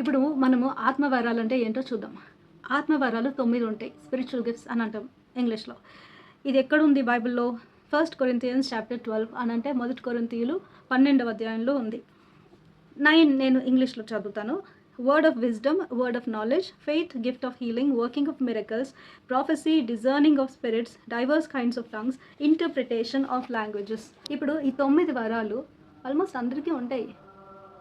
ఇప్పుడు మనము ఆత్మవరాలు అంటే ఏంటో చూద్దాం. ఆత్మవరాలు తొమ్మిది ఉంటాయి స్పిరిచువల్ గిఫ్ట్స్ అని అంటాం ఇంగ్లీష్లో. ఇది ఎక్కడుంది బైబిల్లో? ఫస్ట్ కొరింతియన్స్ చాప్టర్ ట్వెల్వ్ అని అంటే మొదటి కొరింతీయులు పన్నెండవ అధ్యాయంలో ఉంది. నైన్ నేను ఇంగ్లీష్లో చదువుతాను. Word of wisdom word of knowledge faith gift of healing working of miracles prophecy discerning of spirits divers kinds of tongues interpretation of languages ఇప్పుడు ఈ తొమ్మిది వరాలు ఆల్మోస్ట్ అందరికీ ఉంటాయి.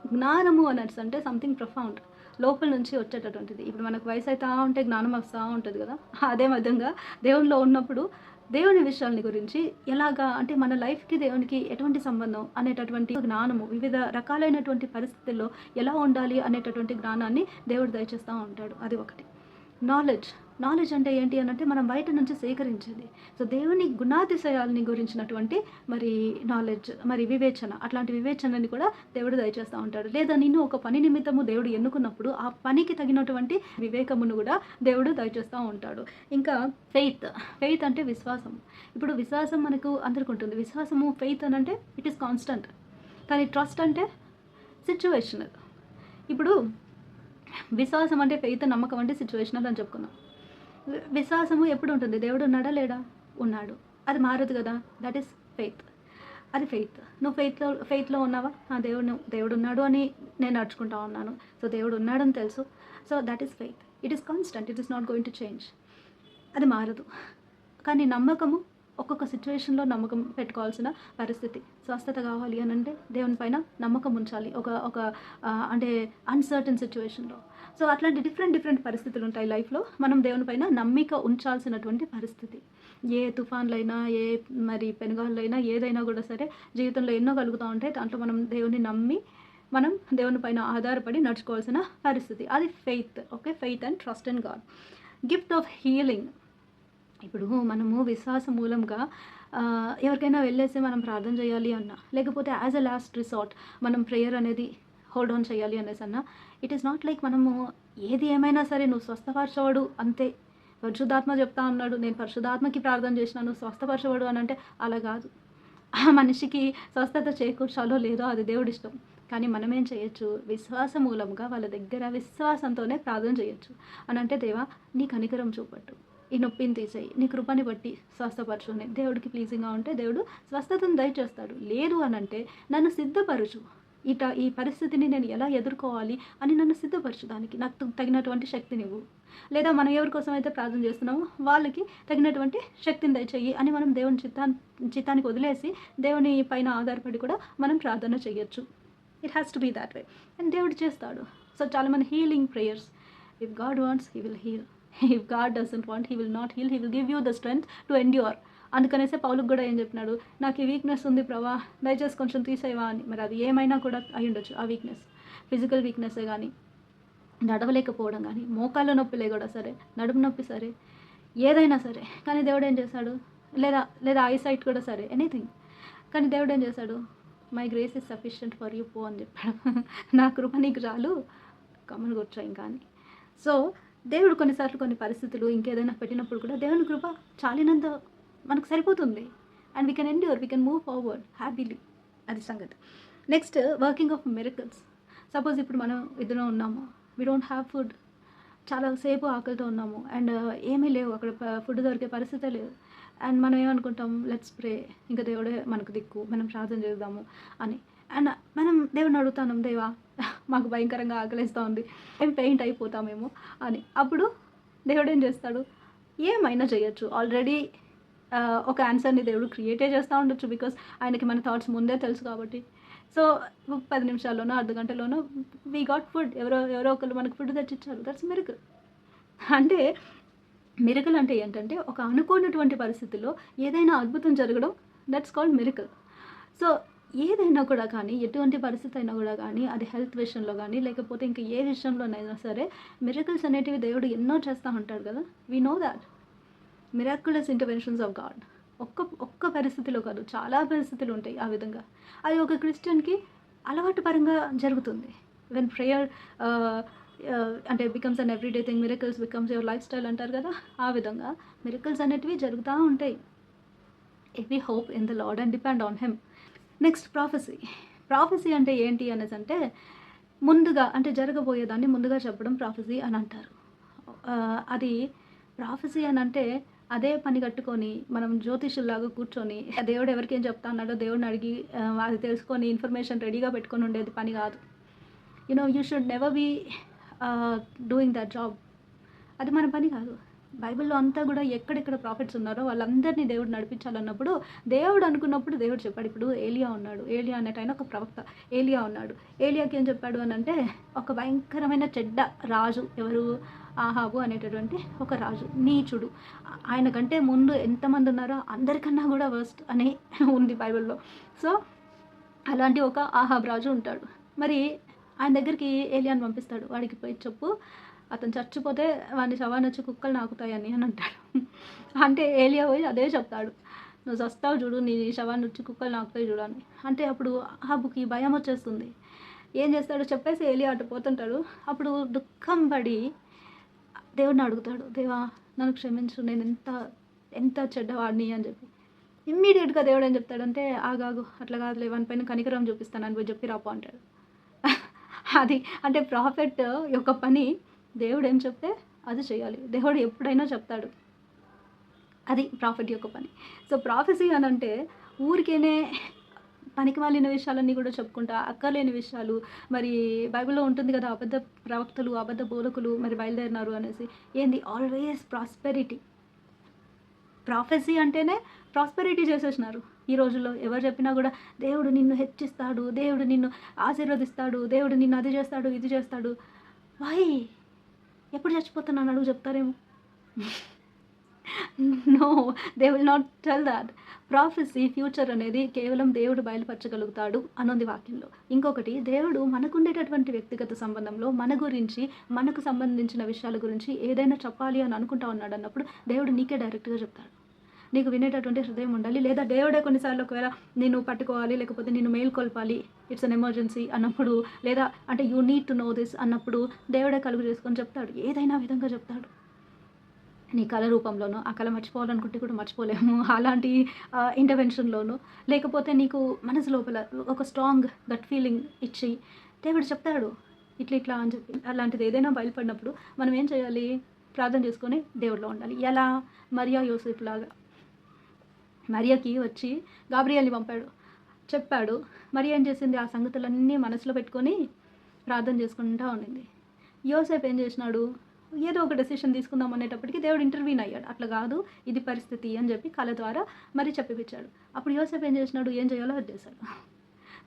జ్ఞానము అనేసి అంటే సంథింగ్ ప్రొఫౌండ్ లోపల నుంచి వచ్చేటటువంటిది. ఇప్పుడు మనకు వయసు అవుతా ఉంటే జ్ఞానం వస్తూ ఉంటుంది కదా. అదే విధంగా దేవునిలో ఉన్నప్పుడు దేవుని విషయాలని గురించి ఎలాగా అంటే మన లైఫ్కి దేవునికి ఎటువంటి సంబంధం అనేటటువంటి జ్ఞానము వివిధ రకాలైనటువంటి పరిస్థితుల్లో ఎలా ఉండాలి అనేటటువంటి జ్ఞానాన్ని దేవుడు దయచేస్తూ ఉంటాడు. అది ఒకటి. నాలెడ్జ్ నాలెడ్జ్ అంటే ఏంటి అని అంటే మనం బయట నుంచి సేకరించేది. సో దేవుని గుణాతిశయాలని గురించినటువంటి మరి నాలెడ్జ్ మరి వివేచన అట్లాంటి వివేచనని కూడా దేవుడు దయచేస్తూ ఉంటాడు. లేదా నిన్ను ఒక పని నిమిత్తము దేవుడు ఎన్నుకున్నప్పుడు ఆ పనికి తగినటువంటి వివేకమును కూడా దేవుడు దయచేస్తూ ఉంటాడు. ఇంకా ఫెయిత్ ఫెయిత్ అంటే విశ్వాసం ఇప్పుడు విశ్వాసం మనకు అందరికి ఉంటుంది. విశ్వాసము ఫెయిత్ అని అంటే ఇట్ ఈస్ కాన్స్టంట్ కానీ ట్రస్ట్ అంటే సిచ్యువేషనల్ ఇప్పుడు విశ్వాసం అంటే ఫెయిత్ నమ్మకం అంటే సిచ్యువేషనల్ అని చెప్పుకున్నాం విశ్వాసము ఎప్పుడు ఉంటుంది? దేవుడు ఉన్నాడా లేడా? ఉన్నాడు. అది మారదు కదా. దట్ ఈస్ ఫెయిత్ అది ఫెయిత్ నువ్వు ఫెయిత్లో ఫెయిత్లో ఉన్నావా? ఆ దేవుడు దేవుడు ఉన్నాడు అని నేను నడుచుకుంటా ఉన్నాను. సో దేవుడు ఉన్నాడని తెలుసు. So that is faith it is constant it is not going to change అది మారదు. కానీ నమ్మకము ఒక్కొక్క సిచ్యువేషన్లో నమ్మకం పెట్టుకోవాల్సిన పరిస్థితి. స్వస్థత కావాలి అని అంటే దేవుని పైన నమ్మకం ఉంచాలి. ఒక ఒక అంటే అన్సర్టన్ సిచ్యువేషన్లో సో అట్లాంటి డిఫరెంట్ డిఫరెంట్ పరిస్థితులు ఉంటాయి లైఫ్లో. మనం దేవుని పైన నమ్మిక ఉంచాల్సినటువంటి పరిస్థితి. ఏ తుఫాన్లైనా ఏ మరి పెనుగాళ్ళైనా ఏదైనా కూడా సరే జీవితంలో ఎన్నో కలుగుతూ ఉంటాయి దాంట్లో మనం దేవుని నమ్మి మనం దేవుని పైన ఆధారపడి నడుచుకోవాల్సిన పరిస్థితి. అది faith okay faith and trust and God gift of healing ఇప్పుడు మనము విశ్వాస మూలంగా ఎవరికైనా వెళ్ళేసి మనం ప్రార్థన చేయాలి అన్నా లేకపోతే యాజ్ అ లాస్ట్ రిసార్ట్ మనం ప్రేయర్ అనేది హోల్డ్ ఆన్ చేయాలి అనేసి అన్న ఇట్ ఈస్ నాట్ లైక్ మనము ఏది ఏమైనా సరే నువ్వు స్వస్థపరచవాడు అంతే. పరిశుద్ధాత్మ చెప్తా ఉన్నాడు నేను పరిశుద్ధాత్మకి ప్రార్థన చేసినాను స్వస్థపరచవాడు అని అంటే అలా కాదు. ఆ మనిషికి స్వస్థత చేకూర్చాలో లేదో అది దేవుడి ఇష్టం. కానీ మనం ఏం చేయొచ్చు? విశ్వాస మూలంగా వాళ్ళ దగ్గర విశ్వాసంతోనే ప్రార్థన చేయొచ్చు. అని అంటే దేవా నీ కనికరం చూపట్టు. ఈ నొప్పిని తీసేయి. నీ కృపని బట్టి స్వస్థపరచుని దేవుడికి ప్లీజింగ్గా ఉంటే దేవుడు స్వస్థతను దయచేస్తాడు. లేదు అని అంటే నన్ను సిద్ధపరచు. ఇట ఈ పరిస్థితిని నేను ఎలా ఎదుర్కోవాలి అని నన్ను సిద్ధపరచు దానికి. నాకు తగినటువంటి శక్తినివ్వు లేదా మనం ఎవరికోసం అయితే ప్రార్థన చేస్తున్నామో వాళ్ళకి తగినటువంటి శక్తిని దయచేయి అని మనం దేవుని చిత్తాన్ని చిత్తానికి వదిలేసి దేవుని పైన ఆధారపడి కూడా మనం ప్రార్థన చేయొచ్చు. It has to be that way and దేవుడు చేస్తాడు. సో చాలామంది healing prayers if God wants he will heal if God doesn't want he will not heal he will give you the strength to endure అందుకనేసే పౌలుకు కూడా ఏం చెప్పినాడు? నాకు ఈ weakness ఉంది ప్రభా. దయచేసి కొంచెం తీసేవా? అని. మరి అది ఏమైనా కూడా అయి ఉండొచ్చు ఆ వీక్నెస్ ఫిజికల్ వీక్నెస్సే కానీ నడవలేకపోవడం కానీ మోకాళ్ళ నొప్పిలే కూడా సరే నడుము నొప్పి సరే ఏదైనా సరే. కానీ దేవుడు ఏం చేశాడు? లేదా లేదా ఐసైట్ కూడా సరే ఎనీథింగ్ కానీ దేవుడు ఏం చేశాడు? My grace is sufficient for you పో అని చెప్పాడు. నా కృప నీకు చాలు కమ్మలు కూర్చో ఇంకా అని. సో దేవుడు కొన్నిసార్లు కొన్ని పరిస్థితులు ఇంకేదైనా పెట్టినప్పుడు కూడా దేవుని కృప చాలినంత మనకు సరిపోతుంది. And we can endure we can move forward happily అది సంగతి. Next working of miracles suppose ఇప్పుడు మనం ఇద్దరం ఉన్నాము. వీ డోంట్ హ్యావ్ ఫుడ్ చాలా సేపు ఆకలితో ఉన్నాము. అండ్ uh, ఏమీ లేవు. అక్కడ ఫుడ్ దొరికే పరిస్థితే లేదు అండ్ మనం ఏమనుకుంటాం? లెట్స్ ప్రే ఇంకా దేవుడే మనకు దిక్కు. మనం ప్రార్థన చేద్దాము అని. అండ్ మనం దేవుని అడుగుతాను దేవా మాకు భయంకరంగా ఆకలిస్తూ ఉంది మేము పెయింట్ అయిపోతామేమో అని. అప్పుడు దేవుడు ఏం చేస్తాడు? ఏమైనా చేయొచ్చు. ఆల్రెడీ ఒక ఆన్సర్ని దేవుడు క్రియేటే చేస్తూ ఉండొచ్చు బికాస్ ఆయనకి మన థాట్స్ ముందే తెలుసు కాబట్టి. సో పది నిమిషాల్లోనో అర్ధ గంటలోనో వీ గాట్ ఫుడ్ ఎవరో ఎవరో ఒకరు మనకు ఫుడ్ తెచ్చిచ్చారు. దట్స్ మిరకల్ అంటే మిరకల్ అంటే ఏంటంటే ఒక అనుకోనటువంటి పరిస్థితుల్లో ఏదైనా అద్భుతం జరగడం దట్స్ కాల్డ్ మిరకల్ సో ఏదైనా కూడా కానీ ఎటువంటి పరిస్థితి అయినా కూడా కానీ అది హెల్త్ విషయంలో కానీ లేకపోతే ఇంకా ఏ విషయంలోనైనా సరే మిరకల్స్ అనేటివి దేవుడు ఎన్నో చేస్తూ ఉంటాడు కదా? We know that miraculous interventions of God ఒక్క ఒక్క పరిస్థితిలో కాదు చాలా పరిస్థితులు ఉంటాయి ఆ విధంగా. అది ఒక క్రిస్టియన్కి అలవాటు పరంగా జరుగుతుంది. వెన్ ప్రేయర్ uh, uh, అంటే becomes an everyday thing miracles becomes your lifestyle అంటారు కదా? ఆ విధంగా మిరకల్స్ అనేటివి జరుగుతూ ఉంటాయి. If hope in the Lord and depend on him next prophecy prophecy అంటే ఏంటి అనేసి అంటే ముందుగా అంటే జరగబోయేదాన్ని ముందుగా చెప్పడం ప్రాఫెసీ అని అంటారు. అది ప్రాఫెసీ అని అంటే అదే పని కట్టుకొని మనం జ్యోతిషుల్లాగా కూర్చొని దేవుడు ఎవరికి ఏం చెప్తా అన్నాడో దేవుడిని అడిగి అది తెలుసుకొని ఇన్ఫర్మేషన్ రెడీగా పెట్టుకొని ఉండేది పని కాదు. You know you should never be doing that job అది మన పని కాదు. బైబిల్లో అంతా కూడా ఎక్కడెక్కడ ప్రాఫిట్స్ ఉన్నారో వాళ్ళందరినీ దేవుడు నడిపించాలన్నప్పుడు దేవుడు అనుకున్నప్పుడు దేవుడు చెప్పాడు. ఇప్పుడు ఏలియా ఉన్నాడు. ఏలియా అనేట ఆయన ఒక ప్రవక్త. ఏలియా ఉన్నాడు. ఏలియాకి ఏం చెప్పాడు అని అంటే ఒక భయంకరమైన చెడ్డ రాజు ఎవరు? ఆహాబు అనేటటువంటి ఒక రాజు. నీచుడు. ఆయన కంటే ముందు ఎంతమంది ఉన్నారో అందరికన్నా కూడా వర్స్ట్ అని ఉంది బైబిల్లో. సో అలాంటి ఒక ఆహాబ్ రాజు ఉంటాడు. మరి ఆయన దగ్గరికి ఏలియాని పంపిస్తాడు. వాడికి పోయి చెప్పు. అతను చచ్చిపోతే వాడిని శవాన్ని వచ్చి కుక్కలు నాకుతాయని అని అంటాడు. అంటే ఏలియా పోయి అదే చెప్తాడు. నువ్వు చస్తావు చూడు నీ శవాన్ని వచ్చి కుక్కలు నాకుతాయి చూడు అని. అంటే అప్పుడు ఆహాబుకి భయం వచ్చేస్తుంది. ఏం చేస్తాడు చెప్పేసి ఏలియా అటు పోతుంటాడు. అప్పుడు దుఃఖం పడి దేవుడిని అడుగుతాడు. దేవా నన్ను క్షమించు నేను ఎంత ఎంత చెడ్డవాడిని అని చెప్పి. ఇమ్మీడియట్గా దేవుడు ఏం చెప్తాడంటే ఆగాగు అట్లా కాదులే వాని పైన కనికరం చూపిస్తాను అని పోయి చెప్పి రాపో అంటాడు. అది అంటే ప్రాఫిట్ యొక్క పని. దేవుడు ఏం చెప్తే అది చేయాలి. దేవుడు ఎప్పుడైనా చెప్తాడు. అది ప్రాఫిట్ యొక్క పని. సో ప్రాఫెసీ అని అంటే ఊరికేనే పనికి మాలిన విషయాలన్నీ కూడా చెప్పుకుంటా అక్కర్లేని విషయాలు. మరి బైబిల్లో ఉంటుంది కదా అబద్ధ ప్రవక్తలు అబద్ధ బోధకులు మరి బయలుదేరినారు అనేసి. ఏంది? ఆల్వేస్ ప్రాస్పెరిటీ ప్రాఫెసీ అంటేనే ప్రాస్పెరిటీ చేసేసినారు. ఈ రోజుల్లో ఎవరు చెప్పినా కూడా దేవుడు నిన్ను హెచ్చిస్తాడు దేవుడు నిన్ను ఆశీర్వదిస్తాడు దేవుడు నిన్ను అది చేస్తాడు ఇది చేస్తాడు. వై ఎప్పుడు చచ్చిపోతున్నాను అడుగు చెప్తారేమో? No they will not tell that prophecy future అనేది కేవలం దేవుడు బయలుపరచగలుగుతాడు అనుంది వాక్యంలో. ఇంకొకటి దేవుడు మనకుండేటటువంటి వ్యక్తిగత సంబంధంలో మన గురించి మనకు సంబంధించిన విషయాల గురించి ఏదైనా చెప్పాలి అని అనుకుంటా ఉన్నాడు అన్నప్పుడు దేవుడు నీకే డైరెక్ట్గా చెప్తాడు. నీకు వినేటటువంటి హృదయం ఉండాలి. లేదా దేవుడే కొన్నిసార్లు ఒకవేళ నేను పట్టుకోవాలి లేకపోతే నేను మేల్కొల్పాలి ఇట్స్ అన్ ఎమర్జెన్సీ అన్నప్పుడు లేదా అంటే you need to know this అన్నప్పుడు దేవుడే కలుగు చేసుకొని చెప్తాడు. ఏదైనా విధంగా చెప్తాడు. నీ కళ రూపంలోనో ఆ కళ మర్చిపోవాలనుకుంటే కూడా మర్చిపోలేము. అలాంటి ఇంటర్వెన్షన్లోనూ లేకపోతే నీకు మనసు లోపల ఒక స్ట్రాంగ్ గట్ ఫీలింగ్ ఇచ్చి దేవుడు చెప్తాడు ఇట్లా ఇట్లా అని చెప్పి. అలాంటిది ఏదైనా బయలుపడినప్పుడు మనం ఏం చేయాలి? ప్రార్థన చేసుకొని దేవుడిలో ఉండాలి. ఎలా? మరియా యోసేఫ్ లాగా మరియకి వచ్చి గాబ్రియల్ని పంపాడు. చెప్పాడు. మరి ఏం చేసింది? ఆ సంగతులన్నీ మనసులో పెట్టుకొని ప్రార్థన చేసుకుంటూ ఉండింది. యోసేఫ్ ఏం చేసినాడు? ఏదో ఒక డెసిషన్ తీసుకుందాం అనేటప్పటికి దేవుడు ఇంటర్వ్యూన్ అయ్యాడు. అట్లా కాదు ఇది పరిస్థితి అని చెప్పి కళ ద్వారా మరి చెప్పిపించాడు అప్పుడు యోసేఫ్ ఏం చేసినాడు? ఏం చేయాలో అది చేశాడు.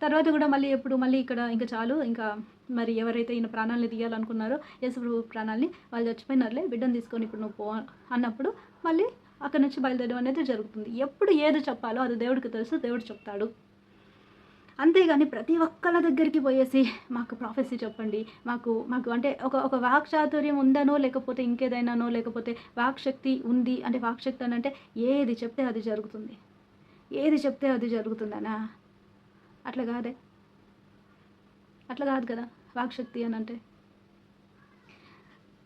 తర్వాత కూడా మళ్ళీ ఎప్పుడు మళ్ళీ ఇక్కడ ఇంకా చాలు ఇంకా మరి ఎవరైతే ఈయన ప్రాణాలని తీయాలనుకున్నారో యేసుప్రభు ప్రాణాలని వాళ్ళు చచ్చిపోయినారులే బిడ్డను తీసుకొని ఇప్పుడు నువ్వు పో అన్నప్పుడు మళ్ళీ అక్కడి నుంచి బయలుదేరడం అనేది జరుగుతుంది. ఎప్పుడు ఏది చెప్పాలో అది దేవుడికి తెలుసు దేవుడు చెప్తాడు. అంతేగాని ప్రతి ఒక్కళ్ళ దగ్గరికి పోయేసి మాకు ప్రాఫెసీ చెప్పండి. మాకు మాకు అంటే ఒక ఒక వాక్ చాతుర్యం ఉందనో లేకపోతే ఇంకేదైనానో లేకపోతే వాక్శక్తి ఉంది అంటే వాక్శక్తి అని అంటే ఏది చెప్తే అది జరుగుతుంది. ఏది చెప్తే అది జరుగుతుందనా? అట్లా కాదే. అట్లా కాదు కదా వాక్శక్తి అని అంటే.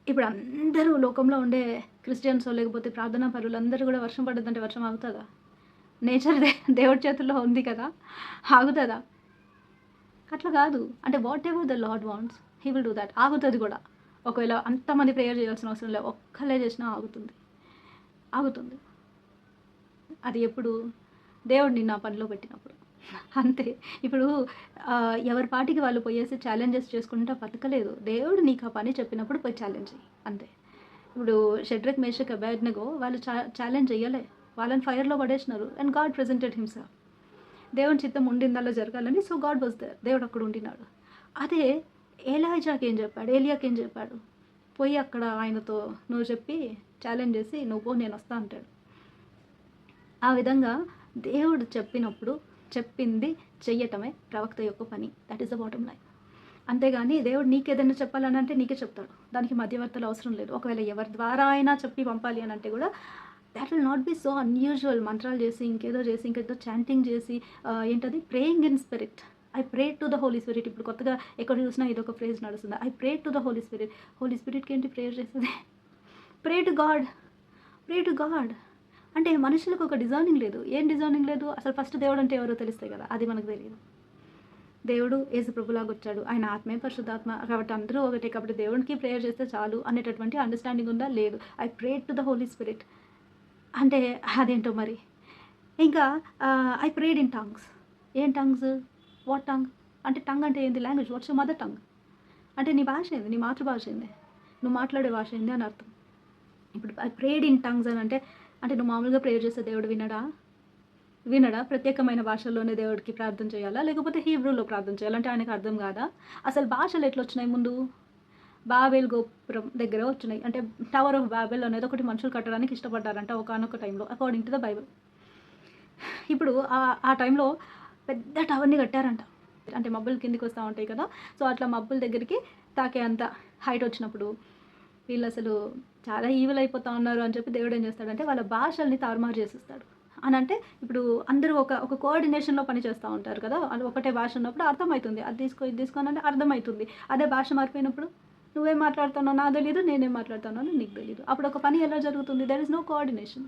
ఇప్పుడు అందరూ లోకంలో ఉండే క్రిస్టియన్స్ లేకపోతే ప్రార్థనా పరులు అందరూ కూడా వర్షం పడద్దంటే వర్షం ఆగుతుందా? నేచర్ దే దేవుడి చేతుల్లో ఉంది కదా ఆగుతుందా? అట్లా కాదు. అంటే whatever the Lord wants he will do that ఆగుతుంది కూడా. ఒకవేళ అంతమంది ప్రేయర్ చేయాల్సిన అవసరం లేదు ఒక్కలే చేసినా ఆగుతుంది. ఆగుతుంది. అది ఎప్పుడు దేవుడిని నా పనిలో పెట్టినప్పుడు. అంతే. ఇప్పుడు ఎవరి పాటికి వాళ్ళు పోయేసి ఛాలెంజెస్ చేసుకుంటా బతకలేదు. దేవుడు నీకు ఆ పని చెప్పినప్పుడు పోయి ఛాలెంజ్ అంతే. ఇప్పుడు షెడ్రక్ మేషక్ అబాడ్నగో వాళ్ళు చా ఛాలెంజ్ చేయలే వాళ్ళని ఫైర్లో పడేసినారు. అండ్ గాడ్ ప్రెజెంటెడ్ హిమ్సెల్ఫ్ దేవుని చిత్తం ఉండిందలో జరగాలని సో గాడ్ వాజ్ దేర్ దేవుడు అక్కడ ఉండినాడు. అదే ఏలాజాకి ఏం చెప్పాడు? ఏలియాకి ఏం చెప్పాడు? పోయి అక్కడ ఆయనతో నువ్వు చెప్పి ఛాలెంజ్ చేసి నువ్వు పో నేను వస్తా అంటాడు. ఆ విధంగా దేవుడు చెప్పినప్పుడు చెప్పింది చెయ్యటమే ప్రవక్త యొక్క పని. That is the bottom line అంతేగాని దేవుడు నీకేదైనా చెప్పాలని అంటే నీకే చెప్తాడు. దానికి మధ్యవర్తులు అవసరం లేదు. ఒకవేళ ఎవరి ద్వారా అయినా చెప్పి పంపాలి అని అంటే కూడా that will not be so unusual మంత్రాలు చేసి ఇంకేదో చేసి ఇంకేదో చాంటింగ్ చేసి ఏంటది? Praying in spirit I pray to the Holy Spirit ఇప్పుడు కొత్తగా ఎక్కడ చూసినా ఇది ఒక ఫ్రేజ్ నడుస్తుంది. I pray to the Holy Spirit Holy స్పిరిట్కి ఏంటి ప్రేయర్ చేస్తుంది pray to God pray to God అంటే మనుషులకు ఒక డిజైనింగ్ లేదు. ఏం డిజైనింగ్ లేదు? అసలు ఫస్ట్ దేవుడు అంటే ఎవరో తెలుస్తాయి కదా. అది మనకు తెలియదు. దేవుడు యేసు ప్రభులాగా వచ్చాడు. ఆయన ఆత్మే పరిశుద్ధాత్మ. కాబట్టి అందరూ ఒకటే. కాబట్టి దేవుడికి ప్రేయర్ చేస్తే చాలు అనేటటువంటి అండర్స్టాండింగ్ ఉందా? లేదు. I pray to the Holy Spirit అంటే అదేంటో మరి? ఇంకా ఐ ప్రేడ్ ఇన్ టంగ్స్ ఏం టంగ్స్ వాట్ టంగ్ అంటే టంగ్ అంటే ఏంది? లాంగ్వేజ్ వాట్స్ మదర్ టంగ్ అంటే నీ భాష ఏంది? నీ మాతృభాష ఏంది? నువ్వు మాట్లాడే భాష ఏంది అని అర్థం. ఇప్పుడు ఐ ప్రేడ్ ఇన్ టంగ్స్ అని అంటే అంటే నువ్వు మామూలుగా ప్రేయర్ చేసే దేవుడు వినడా? వినడా? ప్రత్యేకమైన భాషల్లోనే దేవుడికి ప్రార్థన చేయాలా? లేకపోతే హీబ్రూలో ప్రార్థన చేయాలా? అంటే ఆయనకు అర్థం కాదా? అసలు భాషలు ఎట్లా వచ్చినాయి ముందు? బాబేల్ గోపురం దగ్గర వచ్చినాయి. అంటే టవర్ ఆఫ్ బాబెల్ అనేది ఒకటి మనుషులు కట్టడానికి ఇష్టపడ్డారంట ఒకనొక టైంలో అకార్డింగ్ టు ద బైబిల్ ఇప్పుడు ఆ- ఆ టైంలో పెద్ద టవర్ని కట్టారంట. అంటే మబ్బులు కిందికి వస్తూ ఉంటాయి కదా. సో అట్లా మబ్బుల దగ్గరికి తాకే అంత హైట్ వచ్చినప్పుడు వీళ్ళు అసలు చాలా ఈవిల్ అయిపోతా ఉన్నారు అని చెప్పి దేవుడు ఏం చేస్తాడంటే వాళ్ళ భాషల్ని తారుమారు చేసేస్తాడు. అని అంటే ఇప్పుడు అందరూ ఒక ఒక కోఆర్డినేషన్లో పని చేస్తూ ఉంటారు కదా అది ఒకటే భాష ఉన్నప్పుడు అర్థమవుతుంది. అది తీసుకో ఇది తీసుకో అంటే అర్థమవుతుంది. అదే భాష మారిపోయినప్పుడు నువ్వేం మాట్లాడుతున్నావు? నాకు తెలియదు నేనేం మాట్లాడుతున్నాను నీకు తెలియదు అప్పుడు ఒక పని ఎలా జరుగుతుంది? There is no coordination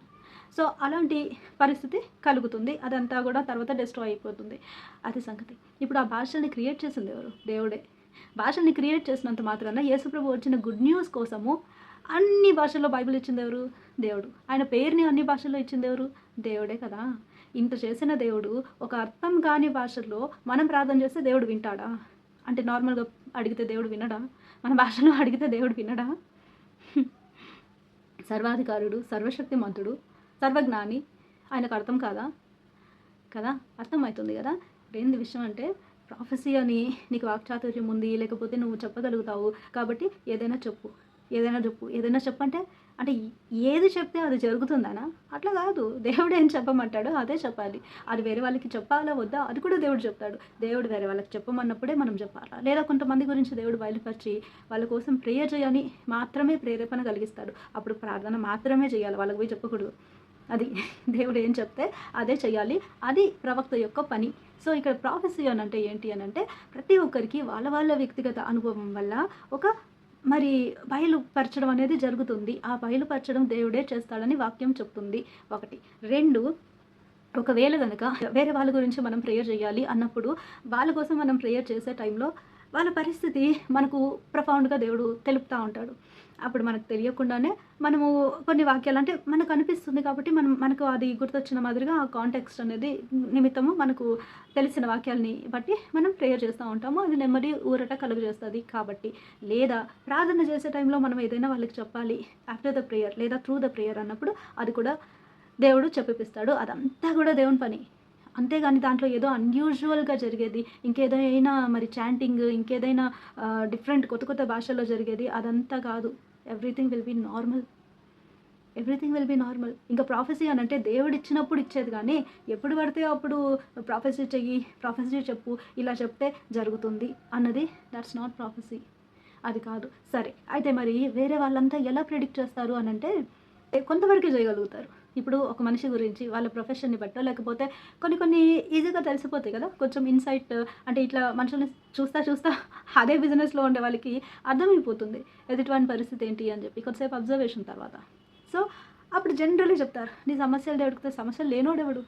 so అలాంటి పరిస్థితి కలుగుతుంది. అదంతా కూడా తర్వాత డిస్ట్రాయ్ అయిపోతుంది. అది సంగతి. ఇప్పుడు ఆ భాషల్ని క్రియేట్ చేసింది ఎవరు? దేవుడే. భాషల్ని క్రియేట్ చేసినంత మాత్రాన యేసుప్రభు వచ్చిన గుడ్ న్యూస్ కోసము అన్ని భాషల్లో బైబిల్ ఇచ్చింది ఎవరు? దేవుడు. ఆయన పేరుని అన్ని భాషల్లో ఇచ్చింది ఎవరు? దేవుడే కదా. ఇంత చేసిన దేవుడు ఒక అర్థం కాని భాషల్లో మనం ప్రార్థన చేస్తే దేవుడు వింటాడా? అంటే నార్మల్గా అడిగితే దేవుడు వినడా? మన భాషలో అడిగితే దేవుడు వినడా? సర్వాధికారుడు సర్వశక్తిమంతుడు సర్వజ్ఞాని ఆయనకు అర్థం కాదా? కదా? అర్థమవుతుంది కదా? ఏంది విషయం అంటే ప్రాఫెసీ అని నీకు వాక్చాతుర్యం ఉంది లేకపోతే నువ్వు చెప్పగలుగుతావు. కాబట్టి ఏదైనా చెప్పు ఏదైనా చెప్పు ఏదైనా చెప్పంటే అంటే ఏది చెప్తే అది జరుగుతుందనా? అట్లా కాదు. దేవుడు ఏం చెప్పమంటాడో అదే చెప్పాలి. అది వేరే వాళ్ళకి చెప్పాలా వద్దా? అది కూడా దేవుడు చెప్తాడు. దేవుడు వేరే వాళ్ళకి చెప్పమన్నప్పుడే మనం చెప్పాలా? లేదా కొంతమంది గురించి దేవుడు బయలుపరిచి వాళ్ళ కోసం ప్రేయర్ చేయని మాత్రమే ప్రేరేపణ కలిగిస్తాడు. అప్పుడు ప్రార్థన మాత్రమే చేయాలి. వాళ్ళకి పోయి చెప్పకూడదు. అది దేవుడు ఏం చెప్తే అదే చేయాలి అది ప్రవక్త యొక్క పని. సో ఇక్కడ ప్రాఫెసీ అని అంటే ఏంటి అని అంటే ప్రతి ఒక్కరికి వాళ్ళ వాళ్ళ వ్యక్తిగత అనుభవం వల్ల ఒక మరి బయలుపరచడం అనేది జరుగుతుంది. ఆ బయలుపరచడం దేవుడే చేస్తాడని వాక్యం చెప్తుంది. ఒకటి. రెండు. ఒకవేళ కనుక వేరే వాళ్ళ గురించి మనం ప్రేయర్ చేయాలి అన్నప్పుడు వాళ్ళ కోసం మనం ప్రేయర్ చేసే టైంలో వాళ్ళ పరిస్థితి మనకు ప్రఫౌండ్గా దేవుడు తెలుపుతూ ఉంటాడు. అప్పుడు మనకు తెలియకుండానే మనము కొన్ని వాక్యాలు అంటే మనకు అనిపిస్తుంది కాబట్టి మనం మనకు అది గుర్తొచ్చిన మాదిరిగా ఆ కాంటెక్స్ట్ అనేది నిమిత్తము మనకు తెలిసిన వాక్యాలని బట్టి మనం ప్రేయర్ చేస్తూ ఉంటాము. అది నెమ్మది ఊరట కలుగజేస్తుంది కాబట్టి. లేదా ప్రార్థన చేసే టైంలో మనం ఏదైనా వాళ్ళకి చెప్పాలి ఆఫ్టర్ ద ప్రేయర్ లేదా త్రూ ద ప్రేయర్ అన్నప్పుడు అది కూడా దేవుడు చెప్పిస్తాడు అదంతా కూడా దేవుని పని. అంతేగాని దాంట్లో ఏదో అన్యూజువల్గా జరిగేది ఇంకేదైనా మరి చాంటింగ్ ఇంకేదైనా డిఫరెంట్ కొత్త కొత్త భాషల్లో జరిగేది అదంతా కాదు. Everything will be normal everything will be normal ఇంకా ప్రాఫెసీ అని అంటే దేవుడు ఇచ్చినప్పుడు ఇచ్చేది కానీ ఎప్పుడు పడితే అప్పుడు ప్రాఫెసీ చెయ్యి ప్రాఫెసీ చెప్పు ఇలా చెప్తే జరుగుతుంది అన్నది దట్స్ నాట్ ప్రాఫెసీ అది కాదు. సరే అయితే మరి వేరే వాళ్ళంతా ఎలా ప్రిడిక్ట్ చేస్తారు అని అంటే కొంతవరకే చేయగలుగుతారు. ఇప్పుడు ఒక మనిషి గురించి వాళ్ళ ప్రొఫెషన్ని బట్టో లేకపోతే కొన్ని కొన్ని ఈజీగా తెలిసిపోతాయి కదా? కొంచెం ఇన్సైట్ అంటే ఇట్లా మనుషుల్ని చూస్తా చూస్తా అదే బిజినెస్లో ఉండే వాళ్ళకి అర్థమైపోతుంది. ఎదుటివాని పరిస్థితి ఏంటి అని చెప్పి కొద్దిసేపు అబ్జర్వేషన్ తర్వాత. సో అప్పుడు జనరల్లీ చెప్తారు నీ సమస్యలు దేవుడికితే సమస్యలు లేనోడెవడు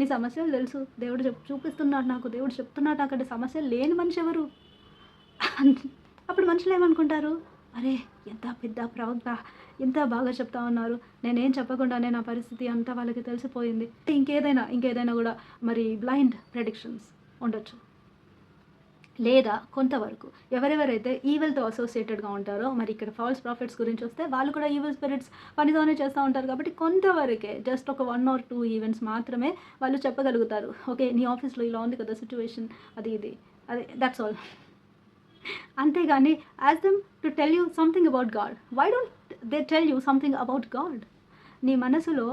నీ సమస్యలు తెలుసు. దేవుడు చెప్ చూపిస్తున్నాడు నాకు. దేవుడు చెప్తున్నాడు నాకు అంటే సమస్యలు లేని మనిషి ఎవరు? అప్పుడు మనుషులు ఏమనుకుంటారు? అరే ఎంత పెద్ద ప్రవక్త. ఇంత బాగా చెప్తా ఉన్నారు. నేనేం చెప్పకుండానే నా పరిస్థితి అంతా వాళ్ళకి తెలిసిపోయింది. ఇంకేదైనా ఇంకేదైనా కూడా మరి బ్లైండ్ ప్రెడిక్షన్స్ ఉండొచ్చు. లేదా కొంతవరకు ఎవరెవరైతే ఈవెల్తో అసోసియేటెడ్గా ఉంటారో మరి ఇక్కడ ఫాల్స్ ప్రాఫిట్స్ గురించి వస్తే వాళ్ళు కూడా ఈవెల్ స్పిరిట్స్ పనితోనే చేస్తూ ఉంటారు కాబట్టి కొంతవరకే జస్ట్ ఒక వన్ ఆర్ టూ ఈవెంట్స్ మాత్రమే వాళ్ళు చెప్పగలుగుతారు. ఓకే నీ ఆఫీస్లో ఇలా ఉంది కదా సిచ్యువేషన్ అది ఇది అది దట్స్ ఆల్ అంతేగాని as them to tell you something about God why don't they tell you something about God నీ మనసులో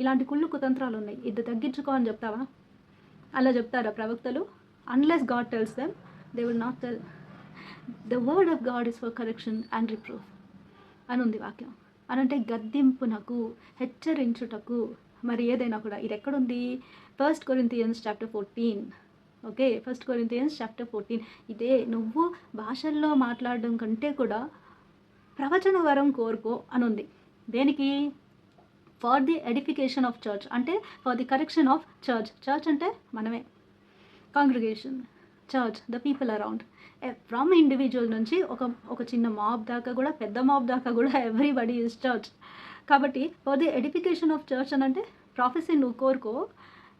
ఇలాంటి కుళ్ళు కుతంత్రాలు ఉన్నాయి. ఇది తగ్గించుకో అని చెప్తావా? అలా చెప్తారా ప్రవక్తలు? Unless God tells them they will not tell the word of God is for correction and reproof అని ఉంది వాక్యం. అనంటే గద్దింపునకు హెచ్చరించుటకు మరి ఏదైనా కూడా. ఇది ఎక్కడుంది? First Corinthians chapter fourteen okay first Corinthians chapter fourteen ఇదే నువ్వు భాషల్లో మాట్లాడడం కంటే కూడా ప్రవచన వరం కోరుకో అని ఉంది దేనికి? For the edification of church అంటే for the correction of church church అంటే మనమే. Congregation church the people around from individual నుంచి ఒక ఒక చిన్న మాబ్ దాకా కూడా పెద్ద మాబ్ దాకా కూడా ఎవ్రీబడి ఈజ్ చర్చ్ కాబట్టి for the edification of church అని అంటే ప్రాఫెసీ నువ్వు కోరుకో.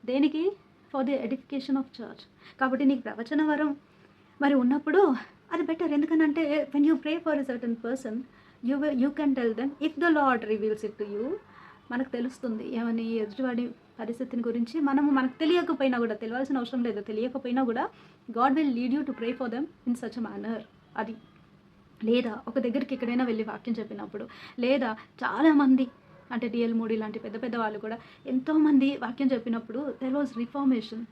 దేనికి? For the edification of church కాబట్టి నీకు ప్రవచన వరం. మరి ఉన్నప్పుడు అది బెటర్ ఎందుకనంటే when you pray for a certain person you you can tell them if the Lord reveals it to you మనకు తెలుస్తుంది ఏమని ఎదుటివాడి పరిస్థితిని గురించి మనము మనకు తెలియకపోయినా కూడా తెలియాల్సిన అవసరం లేదు తెలియకపోయినా కూడా God will lead you to pray for them in such manner అది లేదా ఒక దగ్గరికి ఎక్కడైనా వెళ్ళి వాక్యం చెప్పినప్పుడు లేదా చాలామంది అంటే డిఎల్ మోడీ లాంటి పెద్ద పెద్ద వాళ్ళు కూడా ఎంతోమంది వాక్యం చెప్పినప్పుడు దెర్ వాజ్ రిఫార్మేషన్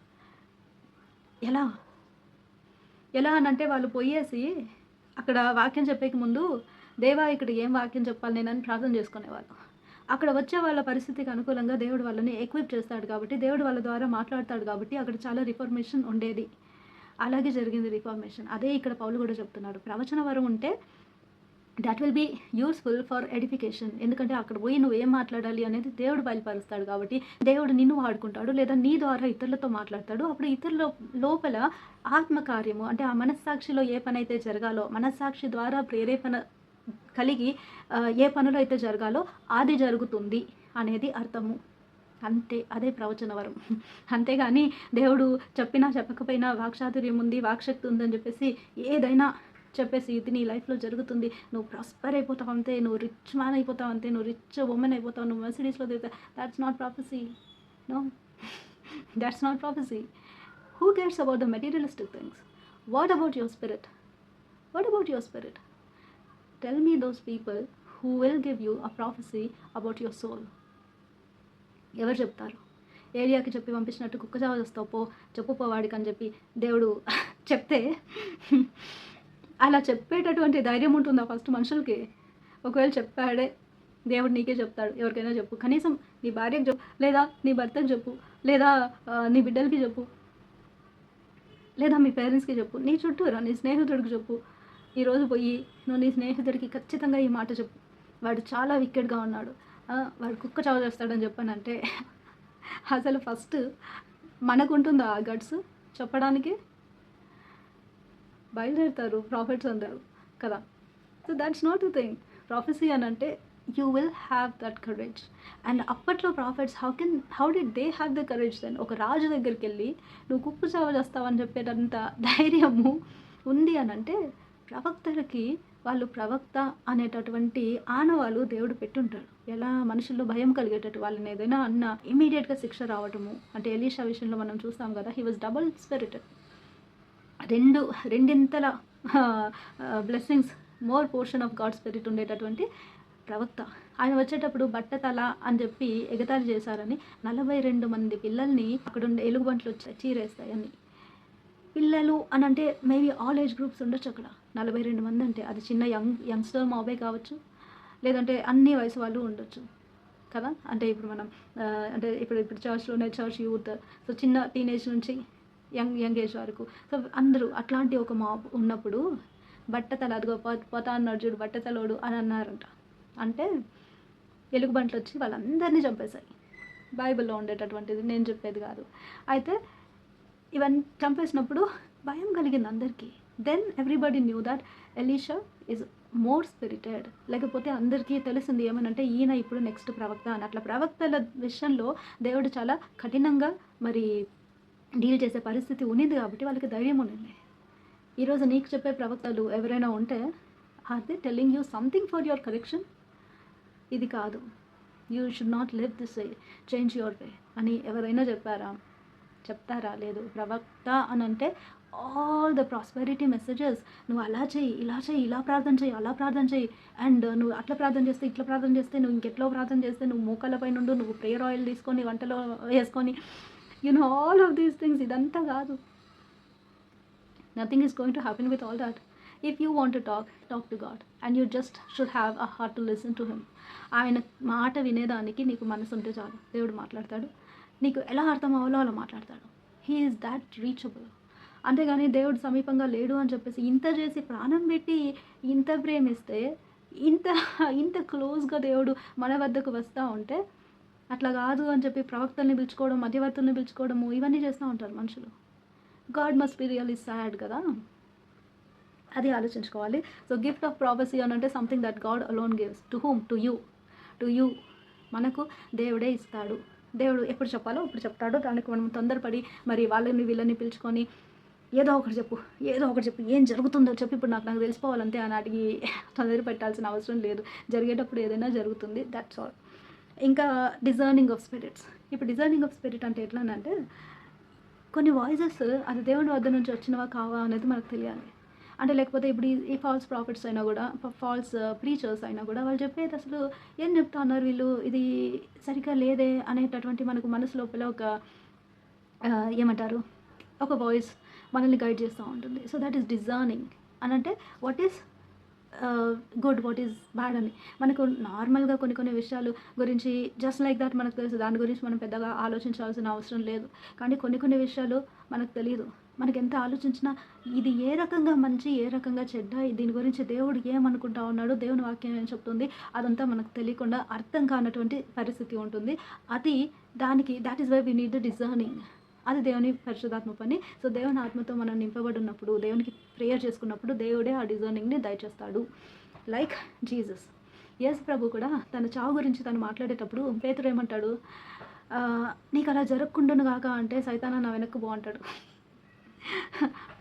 ఎలా? ఎలా అని అంటే వాళ్ళు పోయేసి అక్కడ వాక్యం చెప్పేకి ముందు దేవా ఇక్కడ ఏం వాక్యం చెప్పాలి నేనని ప్రార్థన చేసుకునేవాళ్ళు. అక్కడ వచ్చే వాళ్ళ పరిస్థితికి అనుకూలంగా దేవుడు వాళ్ళని ఎక్విప్ చేస్తాడు కాబట్టి దేవుడు వాళ్ళ ద్వారా మాట్లాడతాడు కాబట్టి అక్కడ చాలా రిఫార్మేషన్ ఉండేది. అలాగే జరిగింది రిఫార్మేషన్ అదే ఇక్కడ పౌలు కూడా చెప్తున్నాడు. ప్రవచన వరం ఉంటే that will be useful for edification ఎందుకంటే అక్కడ పోయి నువ్వు ఏం మాట్లాడాలి అనేది దేవుడు బయలుపరుస్తాడు కాబట్టి దేవుడు నిన్ను వాడుకుంటాడు లేదా నీ ద్వారా ఇతరులతో మాట్లాడతాడు. అప్పుడు ఇతరుల లోపల ఆత్మకార్యము అంటే ఆ మనస్సాక్షిలో ఏ పని అయితే జరగాలో మనస్సాక్షి ద్వారా ప్రేరేపణ కలిగి ఏ పనులు అయితే జరగాలో అది జరుగుతుంది అనేది అర్థము. అంతే అదే ప్రవచనవరం అంతేగాని దేవుడు చెప్పినా చెప్పకపోయినా వాక్చాతుర్యం ఉంది వాక్శక్తి ఉందని చెప్పేసి ఏదైనా చెప్పేసి ఇది నీ లైఫ్లో జరుగుతుంది. నువ్వు ప్రాస్పర్ అయిపోతావు అంతే నువ్వు రిచ్ మ్యాన్ అయిపోతావు అంతే నువ్వు రిచ్ ఉమెన్ అయిపోతావు నువ్వు మెసిడీస్లో దిగుతావు that's not prophecy no that's not prophecy who cares about the materialistic things what about your spirit what about your spirit tell me those people who will give you a prophecy about your soul ఎవరు చెప్తారు? ఏరియాకి చెప్పి పంపించినట్టు కుక్క చావ పో చెప్పు పోవాడికి అని చెప్పి దేవుడు చెప్తే అలా చెప్పేటటువంటి ధైర్యం ఉంటుందా ఫస్ట్ మనుషులకి? ఒకవేళ చెప్పాడే దేవుడు నీకే చెప్తాడు ఎవరికైనా చెప్పు. కనీసం నీ భార్యకు చెప్పు లేదా నీ భర్తకు చెప్పు లేదా నీ బిడ్డలకి చెప్పు లేదా మీ పేరెంట్స్కి చెప్పు. నీ చుట్టూరా నీ స్నేహితుడికి చెప్పు. ఈరోజు పోయి నువ్వు నీ స్నేహితుడికి ఖచ్చితంగా ఈ మాట చెప్పు. వాడు చాలా వికెట్గా ఉన్నాడు. వాడు కుక్క చావు చేస్తాడని చెప్పానంటే అసలు ఫస్ట్ మనకుంటుందా ఆ గట్స్ చెప్పడానికి? బయలుదేరుతారు ప్రాఫిట్స్ అందరు కదా? So that's not the thing prophecy అని అంటే you will have that courage and అప్పట్లో prophets how can how did they have the courage then ఒక రాజు దగ్గరికి వెళ్ళి నువ్వు కుక్కు చావ చేస్తావని చెప్పేటంత ధైర్యము ఉంది అని అంటే ప్రవక్తలకి వాళ్ళు ప్రవక్త అనేటటువంటి ఆనవాళ్ళు దేవుడు పెట్టుంటాడు ఎలా మనుషుల్లో భయం కలిగేటట్టు వాళ్ళని ఏదైనా అన్న ఇమీడియట్గా శిక్ష రావటము. అంటే ఎలీషా విషయంలో మనం చూస్తాం కదా హీ వాజ్ డబుల్ స్పిరిటెడ్ రెండు రెండింతల blessings more portion of God spirit ఉండేటటువంటి ప్రవక్త. ఆయన వచ్చేటప్పుడు బట్ట తల అని చెప్పి ఎగతాళి చేశారని నలభై రెండు మంది పిల్లల్ని అక్కడుండే ఎలుగుబంట్లు వచ్చాయి చీరేస్తాయని. పిల్లలు అని అంటే మేబీ ఆల్ ఏజ్ గ్రూప్స్ ఉండొచ్చు అక్కడ. నలభై రెండు మంది అంటే అది చిన్న యంగ్ యంగ్స్టర్ మాబే కావచ్చు. లేదంటే అన్ని వయసు వాళ్ళు ఉండొచ్చు. కదా? అంటే ఇప్పుడు మనం అంటే ఇప్పుడు ఇప్పుడు చర్చ్లోనే చర్చ్ యూత్ సో చిన్న టీనేజ్ నుంచి యంగ్ యంగ్ ఏజ్ వరకు. సో అందరూ అట్లాంటి ఒక మాబ్ ఉన్నప్పుడు బట్టతల అదిగో పో- పోతా అన్నాడు చూడు బట్టతలోడు అని అన్నారంట. అంటే ఎలుగుబంట్లు వచ్చి వాళ్ళందరినీ చంపేశాయి. బైబిల్లో ఉండేటటువంటిది నేను చెప్పేది కాదు. అయితే ఇవన్నీ చంపేసినప్పుడు భయం కలిగింది అందరికీ. Then everybody knew that Elisha is more spirited లేకపోతే అందరికీ తెలిసింది ఏమనంటే ఈయన ఇప్పుడు నెక్స్ట్ ప్రవక్త అని. అట్లా ప్రవక్తల విషయంలో దేవుడు చాలా కఠినంగా మరి డీల్ చేసే పరిస్థితి ఉన్నింది కాబట్టి వాళ్ళకి ధైర్యం ఉండింది ఈరోజు నీకు చెప్పే ప్రవక్తలు ఎవరైనా ఉంటే are they telling you something for your correction ఇది కాదు. You should not live this way change your way అని ఎవరైనా చెప్పారా? చెప్తారా? లేదు. ప్రవక్త అని అంటే ఆల్ ద ప్రాస్పెరిటీ మెసేజెస్ నువ్వు అలా చెయ్యి ఇలా చెయ్యి ఇలా ప్రార్థన చెయ్యి అలా ప్రార్థన చేయి అండ్ నువ్వు అట్లా ప్రార్థన చేస్తే ఇట్లా ప్రార్థన చేస్తే నువ్వు ఇంకెట్లో ప్రార్థన చేస్తే నువ్వు మోకాళ్ళపై నుండి నువ్వు ప్రేయర్ ఆయిల్ తీసుకొని వంటలో వేసుకొని you all of these things ఇదంతా కాదు. Nothing is going to happen with all that if you want to talk talk to God and you just should have a heart to listen to him ఆయన మాట వినేదానికి నీకు మనసు ఉంటే చాలు. దేవుడు మాట్లాడతాడు. నీకు ఎలా అర్థం అవ్వాలో అలా మాట్లాడతాడు. హీ ఈజ్ దాట్ రీచబుల్ అంతేగాని దేవుడు సమీపంగా లేడు అని చెప్పేసి ఇంత చేసి ప్రాణం పెట్టి ఇంత ప్రేమిస్తే ఇంత ఇంత క్లోజ్గా దేవుడు మన వద్దకు వస్తూ ఉంటే అట్లా కాదు అని చెప్పి ప్రవక్తల్ని పిలుచుకోవడం మధ్యవర్తుల్ని పిలుచుకోవడము ఇవన్నీ చేస్తూ ఉంటారు మనుషులు. God must be really sad కదా? అది ఆలోచించుకోవాలి. సో గిఫ్ట్ ఆఫ్ ప్రాపసీ అని అంటే something that God alone gives to whom to you to you మనకు దేవుడే ఇస్తాడు. దేవుడు ఎప్పుడు చెప్పాలో అప్పుడు చెప్తాడు. దానికి మనం తొందరపడి మరి వాళ్ళని వీళ్ళని పిలుచుకొని ఏదో ఒకటి చెప్పు ఏదో ఒకటి చెప్పు ఏం జరుగుతుందో చెప్పి. ఇప్పుడు నాకు నాకు తెలిసిపోవాలంతే అని అడిగి తొందర పెట్టాల్సిన అవసరం లేదు. జరిగేటప్పుడు ఏదైనా జరుగుతుంది. దట్స్ ఆల్ ఇంకా డిజర్నింగ్ ఆఫ్ స్పిరిట్స్ ఇప్పుడు డిజర్నింగ్ ఆఫ్ స్పిరిట్ అంటే ఎట్లా అంటే కొన్ని వాయిసెస్ అది దేవుని వద్ద నుంచి వచ్చినవా కావా అనేది మనకు తెలియాలి. అంటే లేకపోతే ఇప్పుడు ఈ- ఫాల్స్ ప్రాఫిట్స్ అయినా కూడా ఫాల్స్ ప్రీచర్స్ uh, అయినా కూడా వాళ్ళు చెప్పేది అసలు ఏం చెప్తా అన్నారు వీళ్ళు? ఇది సరిగ్గా లేదే అనేటటువంటి మనకు మనసు లోపల ఒక ఏమంటారు? ఒక వాయిస్ మనల్ని గైడ్ చేస్తూ ఉంటుంది. సో దట్ ఈస్ డిజర్నింగ్ అని అంటే what is good what is bad అని. మనకు నార్మల్గా కొన్ని కొన్ని విషయాలు గురించి జస్ట్ లైక్ దట్ మనకు తెలుసు. దాని గురించి మనం పెద్దగా ఆలోచించాల్సిన అవసరం లేదు. కానీ కొన్ని కొన్ని విషయాలు మనకు తెలియదు మనకి ఎంత ఆలోచించినా ఇది ఏ రకంగా మంచి ఏ రకంగా చెడ్డ దీని గురించి దేవుడు ఏమనుకుంటా ఉన్నాడు దేవుని వాక్యం ఏం చెప్తుంది? అదంతా మనకు తెలియకుండా అర్థం కానటువంటి పరిస్థితి ఉంటుంది. అది దానికి that is why we need the discerning అది దేవుని పరిశుధాత్మ పని సో దేవుని ఆత్మతో మనం నింపబడి ఉన్నప్పుడు దేవునికి ప్రేయర్ చేసుకున్నప్పుడు దేవుడే ఆ డిజర్నింగ్ని దయచేస్తాడు. లైక్ జీసస్ ఎస్ ప్రభు కూడా తన చావు గురించి తను మాట్లాడేటప్పుడు పేతురు ఏమంటాడు? నీకు అలా జరగకుండాను కాక అంటే సైతానా నా వెనక్కు బాగుంటాడు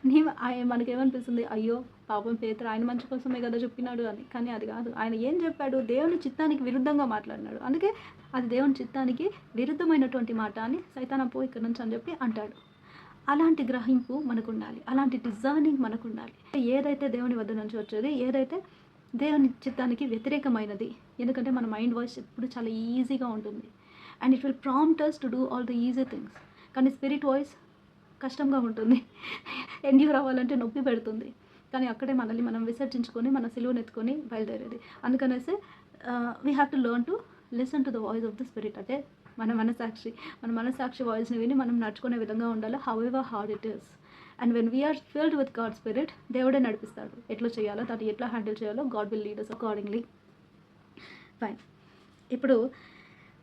నీ ఆయన మనకేమనిపిస్తుంది? అయ్యో పాపం పేతురు ఆయన మంచి కోసమే కదా చెప్పినాడు అని. కానీ అది కాదు. ఆయన ఏం చెప్పాడు? దేవుని చిత్తానికి విరుద్ధంగా మాట్లాడినాడు. అందుకే అది దేవుని చిత్తానికి విరుద్ధమైనటువంటి మాట అని సైతాన పో ఇక్కడ నుంచి అని చెప్పి అంటాడు. అలాంటి గ్రహింపు మనకు ఉండాలి అలాంటి డిజర్నింగ్ మనకు ఉండాలి ఏదైతే దేవుని వద్ద నుంచి వచ్చేది ఏదైతే దేవుని చిత్తానికి వ్యతిరేకమైనది ఎందుకంటే మన మైండ్ వాయిస్ ఎప్పుడు చాలా ఈజీగా ఉంటుంది. And it will prompters to do all the easy things కానీ స్పిరిట్ వాయిస్ కష్టంగా ఉంటుంది. ఎండ్యూర్ అవ్వాలంటే నొప్పి పెడుతుంది. కానీ అక్కడే మనల్ని మనం విసర్జించుకొని మన సిలువను ఎత్తుకొని బయలుదేరేది. అందుకనేసి we have to learn to listen to the voice of the spirit అంటే మన మనసాక్షి మన మనసాక్షి వాయిస్ని విని మనం నడుచుకునే విధంగా ఉండాలి however hard it is and when we're filled with God spirit దేవుడే నడిపిస్తాడు. ఎట్లా చేయాలో దాన్ని ఎట్లా హ్యాండిల్ చేయాలో God will leaders accordingly fine ఇప్పుడు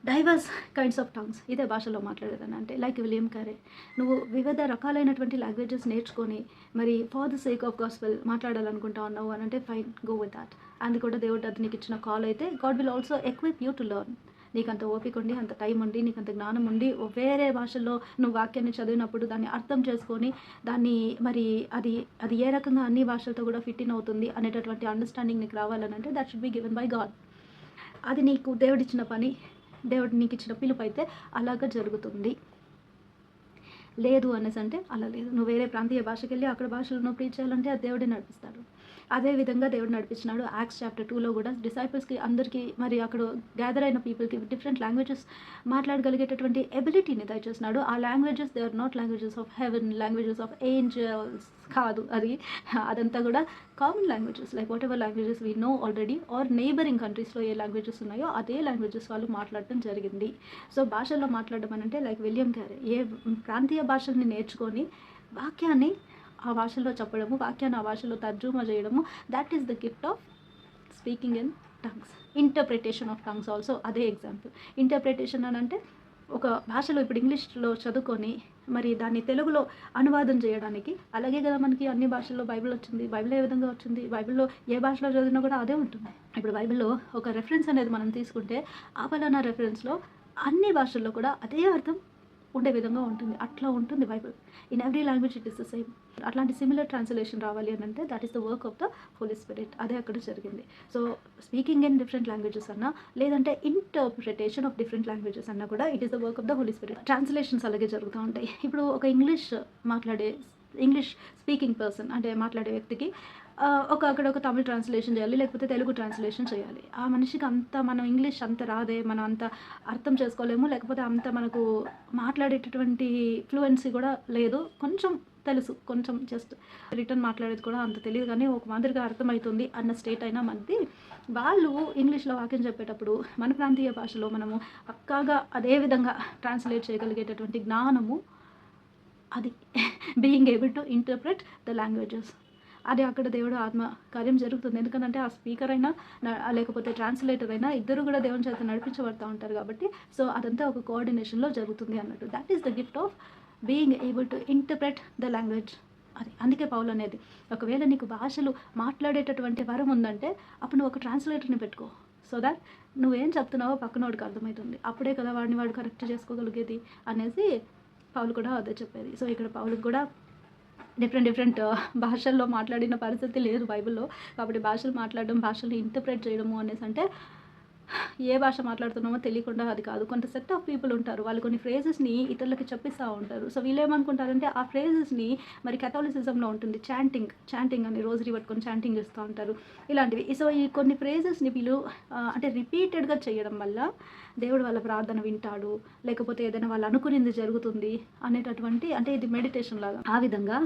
డైవర్స్ కైండ్స్ ఆఫ్ టంగ్స్ ఇదే భాషలో మాట్లాడేదని అంటే లైక్ విలియం కారే నువ్వు వివిధ రకాలైనటువంటి లాంగ్వేజెస్ నేర్చుకొని మరి for the sake of gospel మాట్లాడాలనుకుంటా ఉన్నావు అని అంటే ఫైన్ గో విత్ దాట్ అది కూడా దేవుడు అది నీకు ఇచ్చిన కాల్ అయితే God will also equip you to learn నీకు అంత ఓపిక ఉండి అంత టైం ఉండి నీకు అంత జ్ఞానం ఉండి వేరే భాషల్లో నువ్వు వాక్యాన్ని చదివినప్పుడు దాన్ని అర్థం చేసుకొని దాన్ని మరి అది అది ఏ రకంగా అన్ని భాషలతో కూడా ఫిట్ ఇన్ అవుతుంది అనేటటువంటి అండర్స్టాండింగ్ నీకు రావాలని అంటే that should be given by God అది నీకు దేవుడిచ్చిన పని. దేవుడు నీకు ఇచ్చిన పిలుపు అయితే అలాగా జరుగుతుంది. లేదు అనేసి అంటే అలా లేదు. నువ్వు వేరే ప్రాంతీయ భాషకి వెళ్ళి అక్కడ భాషలో నువ్వు ప్రీచ్ చేయాలంటే ఆ దేవుడే నడిపిస్తాడు. అదే విధంగా దేవుడు నడిపించినాడు. యాక్స్ చాప్టర్ టూలో కూడా డిసైపుల్స్కి అందరికీ మరి అక్కడ గ్యాదర్ అయిన పీపుల్కి డిఫరెంట్ లాంగ్వేజెస్ మాట్లాడగలిగేటటువంటి ఎబిలిటీని దయచేసినాడు. ఆ languages they are not languages of heaven languages of angels కాదు అది. అదంతా కూడా common languages like whatever languages we know already are neighbouring కంట్రీస్లో ఏ లాంగ్వేజెస్ ఉన్నాయో అదే లాంగ్వేజెస్ వాళ్ళు మాట్లాడటం జరిగింది. సో భాషల్లో మాట్లాడడం అని అంటే లైక్ విలియం క్యారే ఏ ప్రాంతీయ భాషల్ని నేర్చుకొని వాక్యాన్ని ఆ భాషలో చెప్పడము వాక్యాన్ని ఆ భాషలో తర్జుమా చేయడము that is the gift of speaking in tongues interpretation of tongues also అదే ఎగ్జాంపుల్ ఇంటర్ప్రిటేషన్ అని అంటే ఒక భాషలో ఇప్పుడు ఇంగ్లీష్లో చదువుకొని మరి దాన్ని తెలుగులో అనువాదం చేయడానికి అలాగే కదా మనకి అన్ని భాషల్లో బైబిల్ వచ్చింది బైబిల్ ఏ విధంగా వచ్చింది బైబిల్లో ఏ భాషలో చదివినా కూడా అదే ఉంటుంది. ఇప్పుడు బైబిల్లో ఒక రెఫరెన్స్ అనేది మనం తీసుకుంటే ఆ పలానా రెఫరెన్స్లో అన్ని భాషల్లో కూడా అదే అర్థం ఉండే విధంగా ఉంటుంది. అట్లా ఉంటుంది Bible in every language it is the same అట్లాంటి సిమిలర్ ట్రాన్స్లేషన్ రావాలి అని అంటే that is the work of the Holy Spirit అదే అక్కడ జరిగింది. So speaking in different languages అన్నా లేదంటే ఇంటర్ప్రిటేషన్ ఆఫ్ డిఫరెంట్ లాంగ్వేజెస్ అన్నా కూడా it is the work of the Holy Spirit translations అలాగే జరుగుతూ ఉంటాయి. ఇప్పుడు ఒక ఇంగ్లీష్ మాట్లాడే ఇంగ్లీష్ స్పీకింగ్ పర్సన్ అంటే మాట్లాడే వ్యక్తికి ఒక అక్కడ ఒక తమిళ ట్రాన్స్లేషన్ చేయాలి లేకపోతే తెలుగు ట్రాన్స్లేషన్ చేయాలి. ఆ మనిషికి అంత మనం ఇంగ్లీష్ అంత రాదే మనం అంత అర్థం చేసుకోలేము లేకపోతే అంత మనకు మాట్లాడేటటువంటి ఫ్లూయెన్సీ కూడా లేదు. కొంచెం తెలుసు కొంచెం జస్ట్ రిటర్న్ మాట్లాడేది కూడా అంత తెలియదు కానీ ఒక మాదిరిగా అర్థమవుతుంది అన్న స్టేట్ అయినా మనది. వాళ్ళు ఇంగ్లీష్లో వాక్యం చెప్పేటప్పుడు మన ప్రాంతీయ భాషలో మనము పక్కాగా అదే విధంగా ట్రాన్స్లేట్ చేయగలిగేటటువంటి జ్ఞానము అది. Being able to interpret the languages అది అక్కడ దేవుడు ఆత్మ కార్యం జరుగుతుంది. ఎందుకంటే ఆ స్పీకర్ అయినా లేకపోతే ట్రాన్స్లేటర్ అయినా ఇద్దరు కూడా దేవుని చేత నడిపించబడుతూ ఉంటారు కాబట్టి సో అదంతా ఒక కోఆర్డినేషన్లో జరుగుతుంది అన్నట్టు. That is the gift of being able to interpret the language అది అందుకే పౌలు అనేది ఒకవేళ నీకు భాషలు మాట్లాడేటటువంటి వరం ఉందంటే అప్పుడు నువ్వు ఒక ట్రాన్స్లేటర్ని పెట్టుకో. సో దాట్ నువ్వేం చెప్తున్నావో పక్కనోడికి అర్థమవుతుంది అప్పుడే కదా వాడిని వాడు కరెక్ట్ చేసుకోగలిగేది అనేసి పౌలు కూడా అదే చెప్పేది. సో ఇక్కడ పౌలుకి కూడా డిఫరెంట్ డిఫరెంట్ uh, భాషల్లో మాట్లాడిన పరిస్థితి లేదు బైబిల్లో. కాబట్టి భాషలు మాట్లాడడం భాషలు ఇంటర్ప్రెట్ చేయడము అనేసి అంటే ఏ భాష మాట్లాడుతున్నామో తెలియకుండా అది కాదు. కొంత సెట్ ఆఫ్ పీపుల్ ఉంటారు. వాళ్ళు కొన్ని ఫ్రేజెస్ని ఇతరులకి చెప్పిస్తూ ఉంటారు. సో వీళ్ళు ఏమనుకుంటారంటే ఆ ఫ్రేజెస్ని మరి కెథాలిసిజంలో ఉంటుంది. చాంటింగ్ చాంటింగ్ అని రోజు పట్టుకొని చాంటింగ్ చేస్తూ ఉంటారు. ఇలాంటివి. సో ఈ కొన్ని ఫ్రేజెస్ని వీళ్ళు అంటే రిపీటెడ్గా చేయడం వల్ల దేవుడు వాళ్ళ ప్రార్థన వింటాడు. లేకపోతే ఏదైనా వాళ్ళు అనుకునింది జరుగుతుంది అనేటటువంటి అంటే ఇది మెడిటేషన్ లాగా. ఆ విధంగా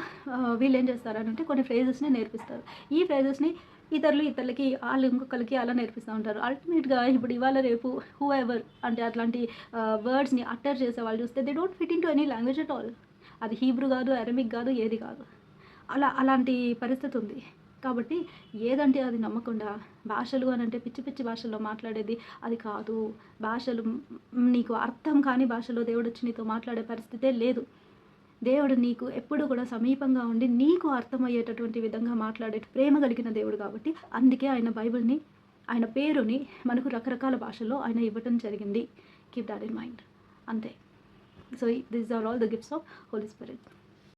వీళ్ళు ఏం చేస్తారంటే కొన్ని ఫ్రేజెస్ని నేర్పిస్తారు. ఈ ఫ్రేజెస్ని ఇతరులు ఇతరులకి వాళ్ళు ఇంకొకరికి అలా నేర్పిస్తూ ఉంటారు. అల్టిమేట్గా ఇప్పుడు ఇవాళ రేపు హూ ఎవర్ అంటే అట్లాంటి వర్డ్స్ని అట్టర్ చేసే వాళ్ళు చూస్తే they don't fit into any language at all అది హీబ్రూ కాదు అరమిక్ కాదు ఏది కాదు. అలా అలాంటి పరిస్థితి ఉంది. కాబట్టి ఏదంటే అది నమ్మకుండా భాషలు అని అంటే పిచ్చి పిచ్చి భాషల్లో మాట్లాడేది అది కాదు. భాషలు నీకు అర్థం కాని భాషలో దేవుడు వచ్చి నీతో మాట్లాడే పరిస్థితే లేదు. దేవుడు నీకు ఎప్పుడు కూడా సమీపంగా ఉండి నీకు అర్థమయ్యేటటువంటి విధంగా మాట్లాడే ప్రేమ కలిగిన దేవుడు కాబట్టి అందుకే ఆయన బైబిల్ని ఆయన పేరుని మనకు రకరకాల భాషల్లో ఆయన ఇవ్వటం జరిగింది. కీప్ దాట్ ఇన్ మైండ్ అంతే. So this are all the gifts of Holy Spirit